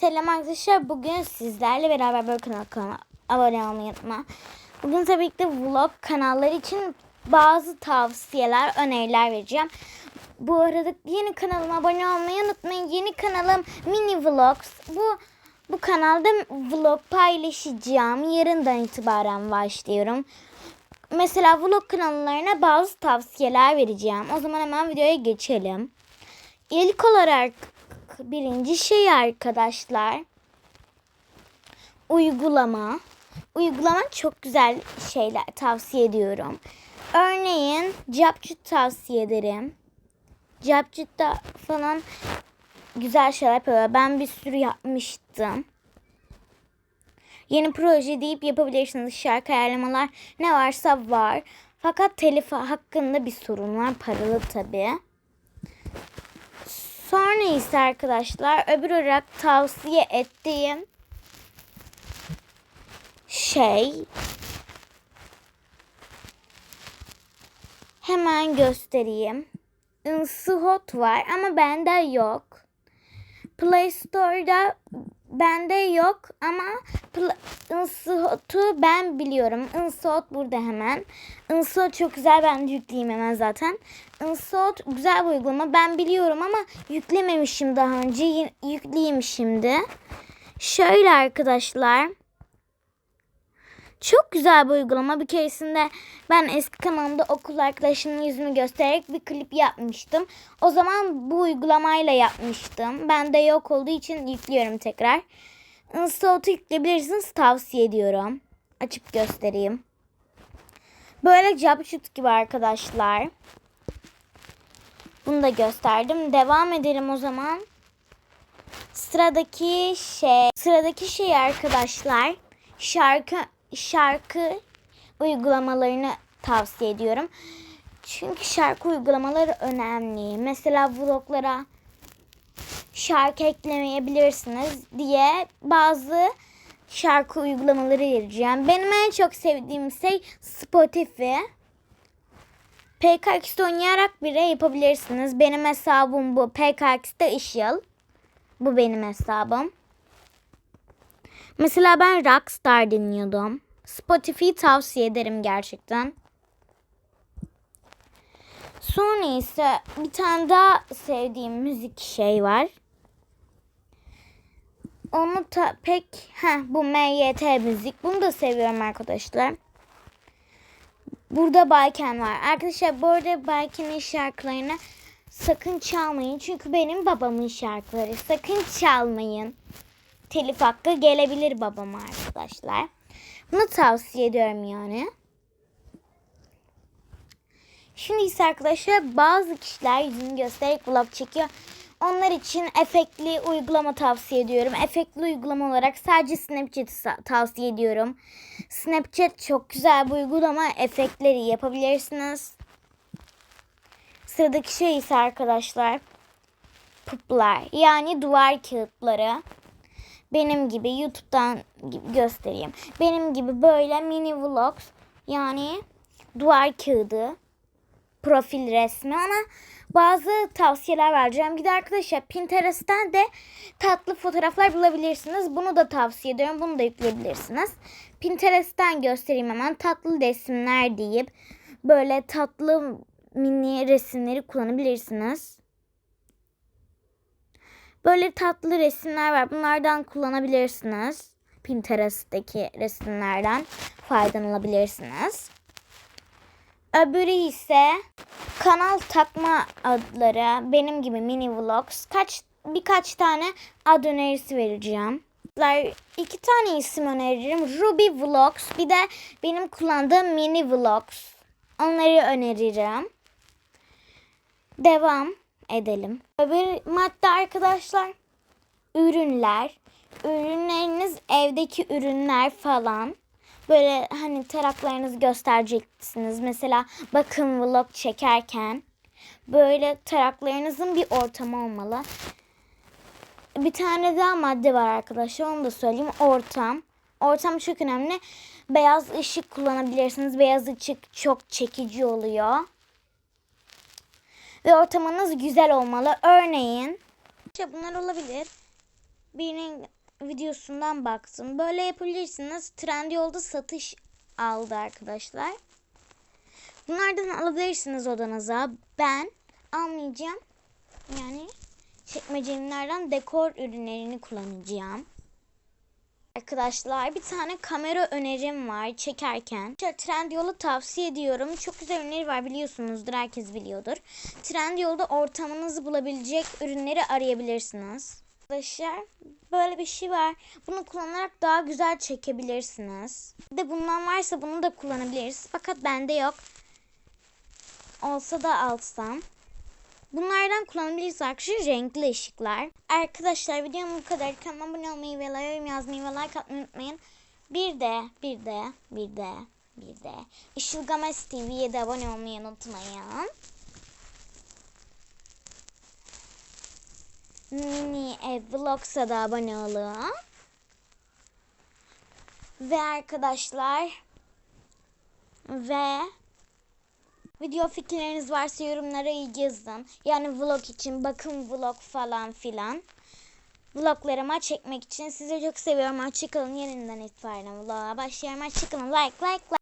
Selam arkadaşlar. Bugün sizlerle beraber böyle kanal kanala abone olmayı unutma. Bugün tabii ki de vlog kanalları için bazı tavsiyeler, öneriler vereceğim. Bu arada yeni kanalıma abone olmayı unutmayın. Yeni kanalım Mini Vlogs. Bu bu kanalda vlog paylaşacağım. Yarından itibaren başlıyorum. Mesela vlog kanallarına bazı tavsiyeler vereceğim. O zaman hemen videoya geçelim. İlk olarak birinci şey arkadaşlar uygulama. Uygulama çok güzel şeyler tavsiye ediyorum. Örneğin Capcut tavsiye ederim. Capcut'ta falan güzel şeyler yapıyor. Ben bir sürü yapmıştım. Yeni proje deyip yapabilirsiniz. Şarkı ayarlamalar ne varsa var. Fakat telif hakkında bir sorun var. Paralı tabii. Sonra ise arkadaşlar öbür olarak tavsiye ettiğim şey hemen göstereyim. Insihot var ama bende yok. Play Store'da bende yok ama Insihot'u ben biliyorum. Insihot burada hemen. Insihot çok güzel ben yükleyeyim hemen zaten. Insihot güzel bir uygulama ben biliyorum ama yüklememişim daha önce. Yükleyeyim şimdi. Şöyle arkadaşlar. Çok güzel bir uygulama. Bir keresinde ben eski kanalımda okul arkadaşımın yüzünü göstererek bir klip yapmıştım. O zaman bu uygulamayla yapmıştım. Bende yok olduğu için yüklüyorum tekrar. Install'u yükleyebilirsiniz. Tavsiye ediyorum. Açıp göstereyim. Böyle Jabshut gibi arkadaşlar. Bunu da gösterdim. Devam edelim o zaman. Sıradaki şey, sıradaki şey arkadaşlar şarkı şarkı uygulamalarını tavsiye ediyorum. Çünkü şarkı uygulamaları önemli. Mesela vloglara şarkı eklemeyebilirsiniz diye bazı şarkı uygulamaları vereceğim. Benim en çok sevdiğim şey Spotify. PKX'de oynayarak bile yapabilirsiniz. Benim hesabım bu. PKX'de Işıl. Bu benim hesabım. Mesela ben Rockstar dinliyordum. Spotify tavsiye ederim gerçekten. Sonra ise bir tane daha sevdiğim müzik şey var. Onu da pek ha bu MYT müzik. Bunu da seviyorum arkadaşlar. Burada Bayken var. Arkadaşlar bu arada Bayken'in şarkılarını sakın çalmayın. Çünkü benim babamın şarkıları. Sakın çalmayın. Telif hakkı gelebilir babama arkadaşlar. Bunu tavsiye ediyorum yani. Şimdi ise arkadaşlar bazı kişiler yüzünü göstererek vlog çekiyor. Onlar için efektli uygulama tavsiye ediyorum. Efektli uygulama olarak sadece Snapchat'i tavsiye ediyorum. Snapchat çok güzel bir uygulama. Efektleri yapabilirsiniz. Sıradaki şey ise arkadaşlar puplar yani duvar kağıtları. Benim gibi YouTube'dan göstereyim. Benim gibi böyle mini vlogs yani duvar kağıdı profil resmi ona bazı tavsiyeler vereceğim. Bir de arkadaşlar Pinterest'ten de tatlı fotoğraflar bulabilirsiniz. Bunu da tavsiye ediyorum. Bunu da yükleyebilirsiniz. Pinterest'ten göstereyim hemen. Tatlı resimler deyip böyle tatlı mini resimleri kullanabilirsiniz. Böyle tatlı resimler var. Bunlardan kullanabilirsiniz. Pinterest'teki resimlerden faydalanabilirsiniz. Öbürü ise kanal takma adları benim gibi mini vlogs. Kaç birkaç tane ad önerisi vereceğim. İki tane isim öneririm. Ruby Vlogs bir de benim kullandığım mini vlogs. Onları öneririm. Devam edelim. Öbür madde arkadaşlar ürünler. Ürünleriniz evdeki ürünler falan. Böyle hani taraklarınızı göstereceksiniz. Mesela bakın vlog çekerken böyle taraklarınızın bir ortamı olmalı. Bir tane daha madde var arkadaşlar onu da söyleyeyim. Ortam. Ortam çok önemli. Beyaz ışık kullanabilirsiniz. Beyaz ışık çok çekici oluyor ve ortamınız güzel olmalı. Örneğin işte bunlar olabilir. birinin videosundan baktım. Böyle yapabilirsiniz. Trendyol'da satış aldı arkadaşlar. Bunlardan alabilirsiniz odanıza. Ben almayacağım. Yani çekmecemlerden dekor ürünlerini kullanacağım. Arkadaşlar bir tane kamera önerim var çekerken. Trendyol'u tavsiye ediyorum. Çok güzel ürünleri var biliyorsunuzdur. Herkes biliyordur. Trendyol'da ortamınızı bulabilecek ürünleri arayabilirsiniz. Arkadaşlar böyle bir şey var. Bunu kullanarak daha güzel çekebilirsiniz. Bir de bundan varsa bunu da kullanabiliriz. Fakat bende yok. Olsa da alsam. Bunlardan kullanabiliriz arkadaşlar. Renkli ışıklar. Arkadaşlar videom bu kadar. Kanalıma abone olmayı ve yorum yazmayı ve like atmayı unutmayın. Bir de, bir de, bir de, bir de. Işılgamaz TV'ye de abone olmayı unutmayın. Mini Ev Vlogs'a da abone olun. Ve arkadaşlar ve Video fikirleriniz varsa yorumlara yazın. Yani vlog için bakın vlog falan filan. Vloglarıma çekmek için sizi çok seviyorum. Hoşçakalın. Yeniden itibaren vloga başlıyorum. Hoşçakalın. Like like like.